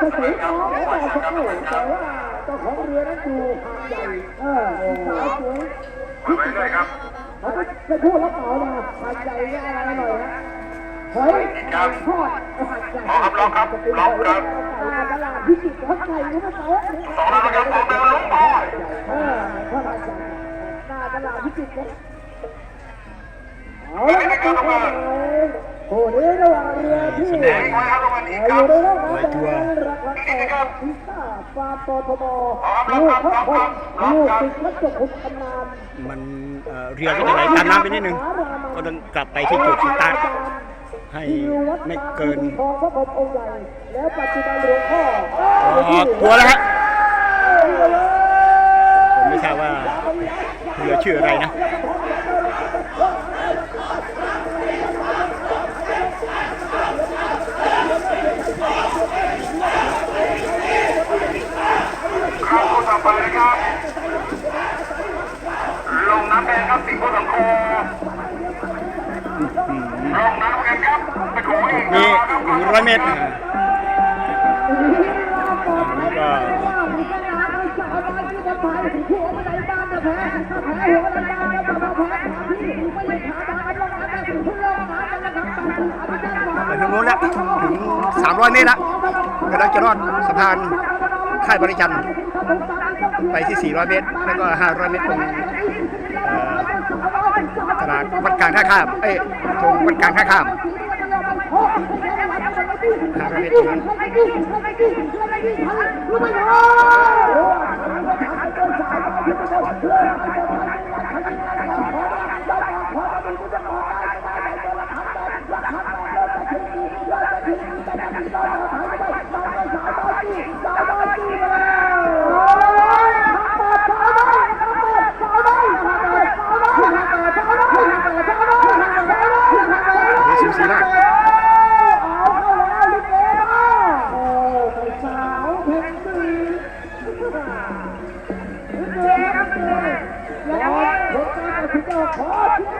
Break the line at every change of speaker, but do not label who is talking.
จะสีทองแต่สักครู่แต่ว่าเจ้าของเรือนั้นอยู่หาดใหญ่เออสาวสวย
ไปเรื่อยครับ
เขาก็ไปพูดแล้วเปล่ามาหาดใหญ่เนี่ยอะไรหน่อยนะเฮ้ยทอดหาดใหญ่
พอครับลองครับลองครับ
ตลาดพิจิตรเขาไก่รู้ไหมเขา
สองแล้วครับออกเดินลงพอ
เออหาดใหญ่หน้าตลาดพิจิตรเอาละครับ โอ้โหนี่ระหว่างเรือที่
แดงไว้ครับรางวัลอีก
อ
ครั
ยู่
บ
ในระหว่างราคาต่อพิซซ่าฟาร์มปทบลูกพระพลลูกติดและจบคุณตำนาน
มันเรือก็จะไหลตามน้ำไปนิดนึงก็ต้องกลับไปที่จุดสตาร์ทให้ไม่เกิน
ทองพระพรองค์ใหญ่แล้วปัจจุบันหลวงพ่อ
ออกตัวแล้วฮะผมไม่ทราบว่าเรือชื่ออะไรนะ
ครับคู่ต่อไปนะครับ ลงน้ำแดงครับสิงห์ผู้สังโคลงน้ำกันครับไปขออีก
มี
ครับ
หนึ่งร้อยเมตรถึงนู้นแล้วถึง 300 เมตรแล้วกำลังจะรอดสะพาน ค่ายบริจันทร์ไปที่ 400 เมตร แล้วก็ 500 เมตรตรงตลาดวัดกลางท่าข้าม เอ้ยตรงวัดกลางท่าข้าม500เมตรตรงนั้น
สินใจขอเชียร์